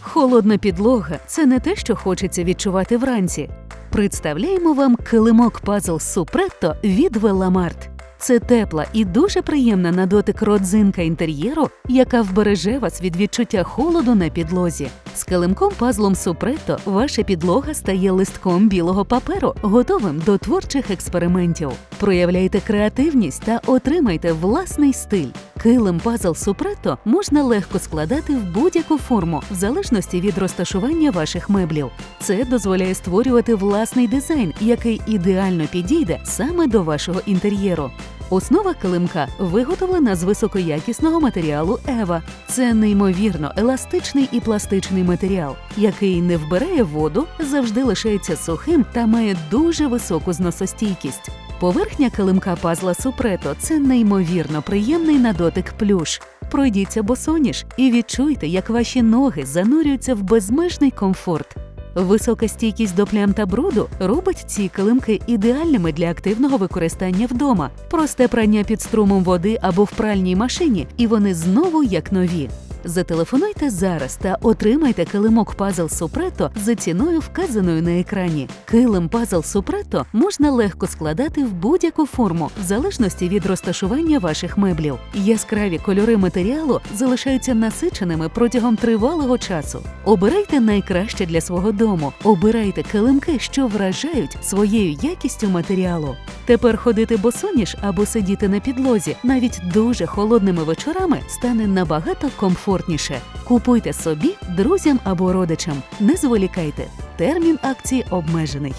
Холодна підлога це не те, що хочеться відчувати вранці. Представляємо вам килимок пазл Супретто від Веламарт. Це тепла і дуже приємна на дотик родзинка інтер'єру, яка вбереже вас від відчуття холоду на підлозі. З килимком пазлом Супретто ваша підлога стає листком білого паперу, готовим до творчих експериментів. Проявляйте креативність та отримайте власний стиль. Килим пазл Супретто можна легко складати в будь-яку форму, в залежності від розташування ваших меблів. Це дозволяє створювати власний дизайн, який ідеально підійде саме до вашого інтер'єру. Основа килимка виготовлена з високоякісного матеріалу Ева. Це неймовірно еластичний і пластичний матеріал, який не вбирає воду, завжди лишається сухим та має дуже високу зносостійкість. Поверхня килимка пазла Супрето це неймовірно приємний на дотик плюш. Пройдіться босоніж і відчуйте, як ваші ноги занурюються в безмежний комфорт. Висока стійкість до плям та бруду робить ці килимки ідеальними для активного використання вдома. Просте прання під струмом води або в пральній машині, і вони знову як нові. Зателефонуйте зараз та отримайте килимок пазл Супрето за ціною вказаною на екрані. Килим пазл Супрето можна легко складати в будь-яку форму, в залежності від розташування ваших меблів. Яскраві кольори матеріалу залишаються насиченими протягом тривалого часу. Обирайте найкраще для свого дому. Обирайте килимки, що вражають своєю якістю матеріалу. Тепер ходити босоніж або сидіти на підлозі навіть дуже холодними вечорами стане набагато комфортніше. Купуйте собі, друзям або родичам. Не зволікайте. Термін акції обмежений.